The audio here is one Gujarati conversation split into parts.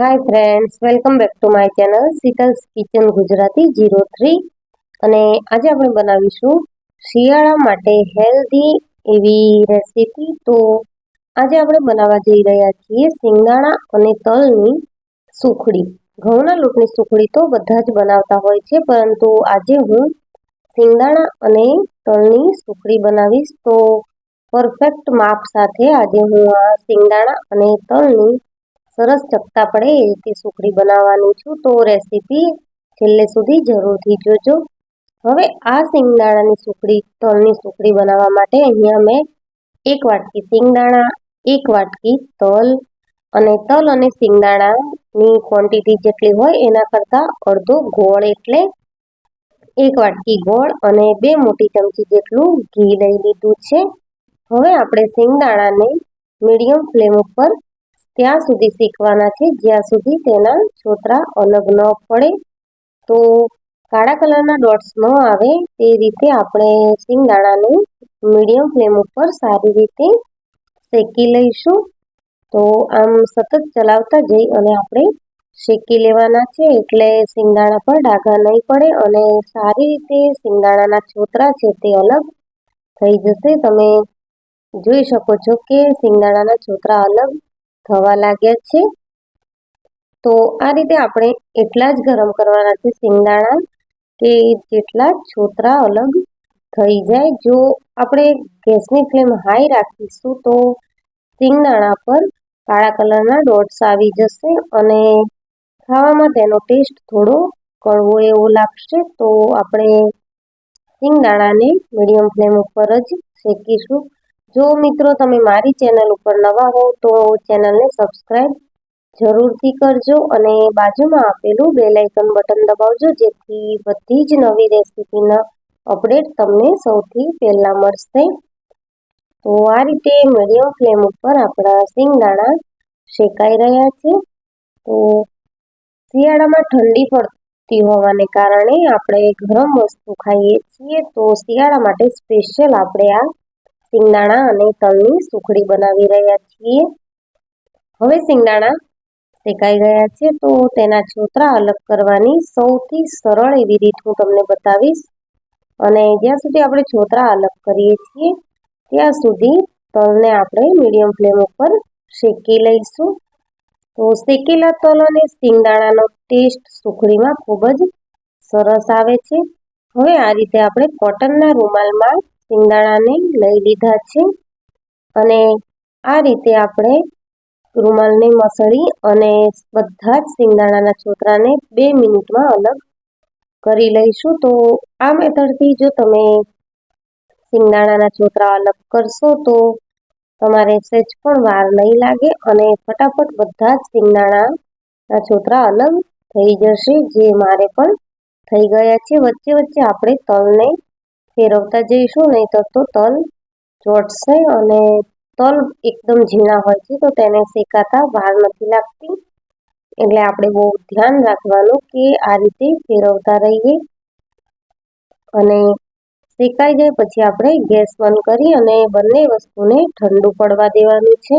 Hi friends welcome back to my channel Sheetal's kitchen Gujarati zero three અને આજે આપણે બનાવીશું શિયાળા માટે હેલ્ધી એવી રેસીપી તો આજે આપણે બનાવવા જઈ રહ્યા છીએ સિંગદાણા અને તલની સુખડી. ઘઉંના લોટની સુખડી તો બધા જ બનાવતા હોય છે, પરંતુ આજે હું સિંગદાણા અને તલની સુખડી બનાવીશ. તો પરફેક્ટ માપ સાથે આજે હું આ સિંગદાણા અને તલની સરસ ચપટા પડે એ રીતે સુખડી બનાવવાની છું. તો રેસીપી છેલ્લે સુધી જરૂરથી જોજો. હવે આ સિંગદાણાની સુખડી, તલની સુખડી બનાવવા માટે અહીંયા મેં એક વાટકી સિંગદાણા એક વાટકી તલ અને તલ અને સિંગદાણાની ક્વોન્ટિટી જેટલી હોય એના કરતાં અડધો ગોળ એટલે એક વાટકી ગોળ અને બે મોટી ચમચી જેટલું ઘી લઈ લીધું છે. હવે આપણે સિંગદાણાને મીડિયમ ફ્લેમ ઉપર ત્યાં સુધી શેકવાના છે. જ્યાં સુધી તેના છોતરા અલગ ન પડે. તો કાળા કલરના ડોટ્સ ન આવે. તે રીતે આપણે સિંગદાણાને મીડિયમ ફ્લેમ ઉપર સારી રીતે શેકી લઈશું. તો આમ સતત ચલાવતા જઈ અને આપણે શેકી લેવાના છે. એટલે સિંગદાણા પર ડાઘા નહીં પડે અને સારી રીતે સિંગદાણાના છોતરા છે તે અલગ થઈ જશે. તમે જોઈ શકો છો કે સિંગદાણાના છોતરા અલગ થવા લાગ્યા છે. તો આ રીતે આપણે એટલા જ ગરમ કરવાના છે સિંગદાણા કે જેટલા છોતરા અલગ થઈ જાય. જો આપણે ગેસની ફ્લેમ હાઈ રાખીશું તો સિંગદાણા પર કાળા કલરના ડોટ્સ આવી જશે અને ખાવામાં તેનો ટેસ્ટ થોડો કડવો એવો લાગશે. તો આપણે સિંગદાણાને મીડિયમ ફ્લેમ ઉપર જ શેકીશું. જો મિત્રો તમે મારી ચેનલ ઉપર નવા હો તો ચેનલને સબસ્ક્રાઈબ જરૂરથી કરજો અને બાજુમાં આપેલું બેલાઇકન બટન દબાવજો, જેથી બધી જ નવી રેસીપીના અપડેટ તમને સૌથી પહેલાં મળશે. તો આ રીતે મીડિયમ ફ્લેમ ઉપર આપણા સિંગદાણા શેકાઈ રહ્યા છે. તો શિયાળામાં ઠંડી પડતી હોવાને કારણે આપણે ગરમ વસ્તુ ખાઈએ છીએ, તો શિયાળા માટે સ્પેશિયલ આપણે આ સિંગદાણા અને તલની સુખડી બનાવી રહ્યા છીએ. હવે સિંગદાણા શેકાઈ ગયા છે તો તેના છોતરા અલગ કરવાની સૌથી સરળ એવી રીત હું તમને બતાવીશ. અને જ્યાં સુધી આપણે છોતરા અલગ કરીએ છીએ, ત્યાં સુધી તલને આપણે મીડિયમ ફ્લેમ ઉપર શેકી લઈશું. તો શેકેલા તલ અને સિંગદાણાનો ટેસ્ટ સુખડીમાં ખૂબ જ સરસ આવે છે. હવે આ રીતે આપણે કોટનના રૂમાલમાં સિંગદાણાને લઈ લીધા છે અને આ રીતે આપણે રૂમાલને મસળી અને બધા જ શિંગદાણાના છોતરાને બે મિનિટમાં અલગ કરી લઈશું. તો આ મેથડથી જો તમે શિંગદાણાના છોતરા અલગ કરશો તો તમારે સહેજ પણ વાર નહીં લાગે અને ફટાફટ બધા જ સિંગદાણાના છોતરા અલગ થઈ જશે, જે મારે પણ થઈ ગયા છે. વચ્ચે વચ્ચે આપણે તલને ફેરવતા જઈશું નહીં તો તલ ચોટશે અને તલ એકદમ ઝીણા હોય છે તો તેને શેકાતા વાર નથી લાગતી એટલે આપણે બહુ ધ્યાન રાખવાનું કે આ રીતે ફેરવતા રહીએ. અને શેકાઈ જાય પછી આપણે ગેસ બંધ કરી અને બંને વસ્તુને ઠંડુ પડવા દેવાનું છે.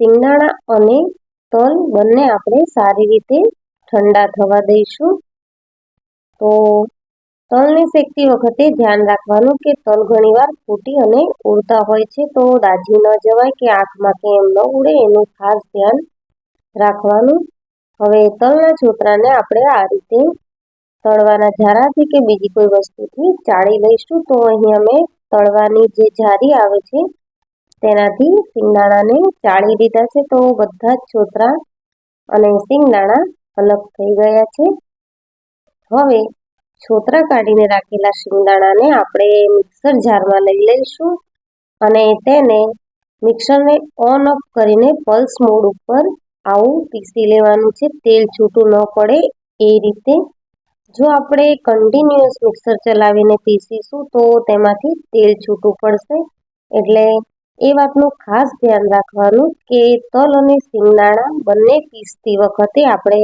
સિંગદાણા અને તલ બંને આપણે સારી રીતે ઠંડા થવા દઈશું. તો તલને શેકતી વખતે ધ્યાન રાખવાનું કે તલ ઘણીવાર ફૂટી અને ઉડતા હોય છે. તો દાજી ન જવાય કે આંખમાં કે એમ ન ઉડે એનું ખાસ ધ્યાન રાખવાનું. હવે તલના છોતરાને આપણે આ રીતે તળવાના ઝારાથી કે બીજી કોઈ વસ્તુથી ચાળી લઈશું. તો અહીં અમે તળવાની જે ઝારી આવે છે, તેનાથી સિંગદાણાને ચાળી દીધા છે. તો બધા જ છોતરા અને સિંગદાણા અલગ થઈ ગયા છે. હવે છોતરા કાઢીને રાખેલા શિંગદાણાને આપણે મિક્સર જારમાં લઈ લઈશું અને તેને મિક્સરને ઓન ઓફ કરીને પલ્સ મોડ ઉપર આવું પીસી લેવાનું છે. તેલ છૂટું ન પડે એ રીતે. જો આપણે કન્ટિન્યુઅસ મિક્સર ચલાવીને પીસીશું તો તેમાંથી તેલ છૂટું પડશે. એટલે એ વાતનું ખાસ ધ્યાન રાખવાનું કે તલ અને સિંગદાણા બંને પીસતી વખતે આપણે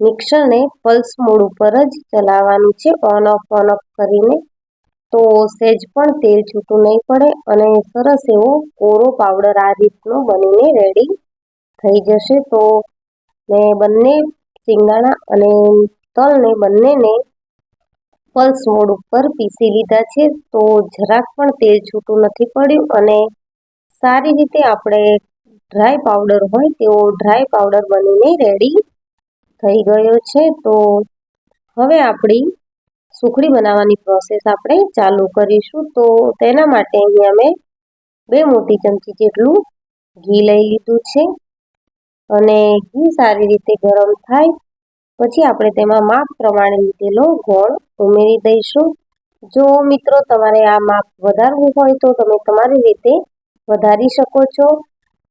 મિક્સરને પલ્સ મોડ ઉપર જ ચલાવવાનું છે. ઓન, ઓફ ઓન, ઓફ કરીને. તો સહેજ પણ તેલ છૂટું નહીં પડે અને સરસ એવો કોરો પાવડર આ રીતનો બનીને રેડી થઈ જશે. તો મેં બંને શિંગદાણા અને તલને બંનેને પલ્સ મોડ ઉપર પીસી લીધા છે. તો જરાક પણ તેલ છૂટું નથી પડ્યું અને સારી રીતે આપણે ડ્રાય પાવડર હોય તેવો ડ્રાય પાવડર બનીને રેડી થઈ ગયો છે, તો હવે આપણી સુખડી બનાવવાની પ્રોસેસ આપણે ચાલુ કરીશું. તો તેના માટે અહીંયા મેં બે મોટી ચમચી જેટલું ઘી લઈ લીધું છે અને ઘી સારી રીતે ગરમ થાય. પછી આપણે તેમાં માપ પ્રમાણે લીધેલો ગોળ ઉમેરી દઈશું. જો મિત્રો તમારે આ માપ વધારવું હોય તો તમે તમારી રીતે વધારી શકો છો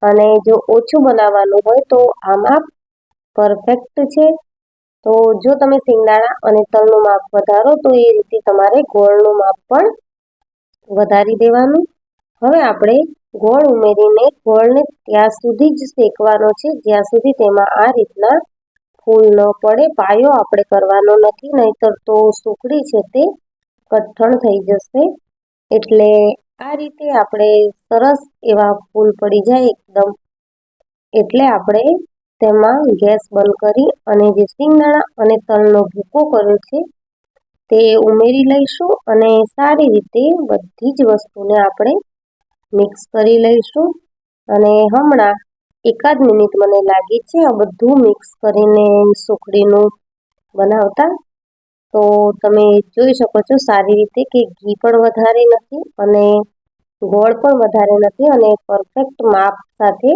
અને જો ઓછું બનાવવાનું હોય તો આ માપ પરફેક્ટ છે. તો જો તમે સિંગદાણા અને તલનું માપ વધારો, તો એ રીતે તમારે ગોળનું માપ પણ વધારી દેવાનું. હવે આપણે ગોળ ઉમેરીને ગોળને ત્યાં સુધી જ શેકવાનો છે. જ્યાં સુધી તેમાં આ રીતના ફૂલ ન પડે. પાયો આપણે કરવાનો નથી, નહીતર તો સુખડી છે તે કઠણ થઈ જશે. એટલે આ રીતે આપણે સરસ એવા ફૂલ પડી જાય એકદમ. એટલે આપણે તેમાં ગેસ બંધ કરી અને જે સિંગદાણા અને તલનો ભૂકો કર્યો છે, તે ઉમેરી લઈશું અને સારી રીતે બધી જ વસ્તુને આપણે મિક્સ કરી લઈશું. અને હમણાં એકાદ મિનિટ મને લાગી છે આ બધું મિક્સ કરીને સુખડીનું બનાવતા. તો તમે જોઈ શકો છો સારી રીતે કે ઘી પણ વધારે નથી અને ગોળ પણ વધારે નથી અને પરફેક્ટ માપ સાથે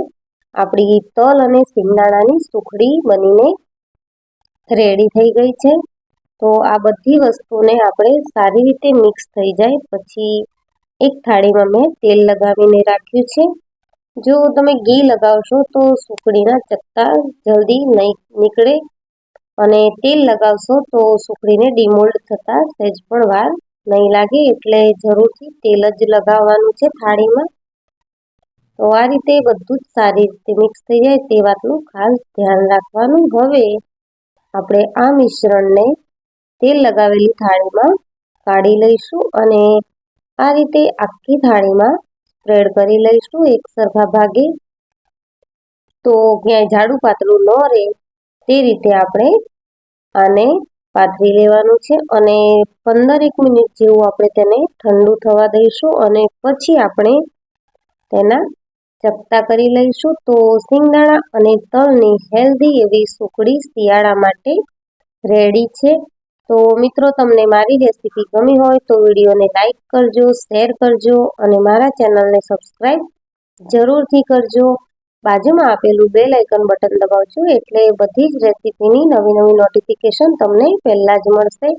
આપણી તલ અને સિંગદાણાની સુખડી બનીને રેડી થઈ ગઈ છે. તો આ બધી વસ્તુને આપણે સારી રીતે મિક્સ થઈ જાય. પછી એક થાળીમાં મેં તેલ લગાવીને રાખ્યું છે. જો તમે ઘી લગાવશો તો સુખડીના ચક્કા જલ્દી નહીં નીકળે અને તેલ લગાવશો તો સુખડીને ડિમોલ્ડ થતાં સહેજ પણ વાર નહીં લાગે. એટલે જરૂરથી તેલ જ લગાવવાનું છે થાળીમાં. તો આ રીતે બધું જ સારી રીતે મિક્સ થઈ જાય તે વાતનું ખાસ ધ્યાન રાખવાનું. હવે આપણે આ મિશ્રણને તેલ લગાવેલી થાળીમાં કાઢી લઈશું અને આ રીતે આખી થાળીમાં સ્પ્રેડ કરી લઈશું એક સરખા ભાગે. તો ક્યાંય જાડું પાતળું ન રહે તે રીતે આપણે આને પાથરી લેવાનું છે અને પંદર એક મિનિટ જેવું આપણે તેને ઠંડુ થવા દઈશું અને પછી આપણે તેના ચપટા કરી લઈશું તો સિંગદાણા અને તલની હેલ્ધી એવી સુકડી શિયાળા માટે રેડી છે. તો મિત્રો, તમને મારી રેસીપી ગમી હોય તો વિડીયોને લાઇક કરજો શેર કરજો અને મારા ચેનલને સબસ્ક્રાઈબ જરૂરથી કરજો. બાજુમાં આપેલું બે લાઇકન બટન દબાવજો એટલે બધી જ રેસીપીની નવી નવી નોટિફિકેશન તમને પહેલાં જ મળશે.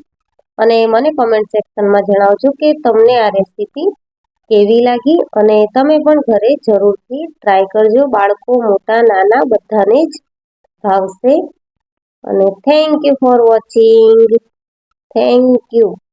અને મને કોમેન્ટ સેક્શનમાં જણાવજો કે તમને આ રેસીપી કેવી લાગી? અને તમે પણ ઘરે જરૂરથી ટ્રાય કરજો. બાળકો મોટા, નાના બધાને જ ભાવશે. અને thank you for watching thank you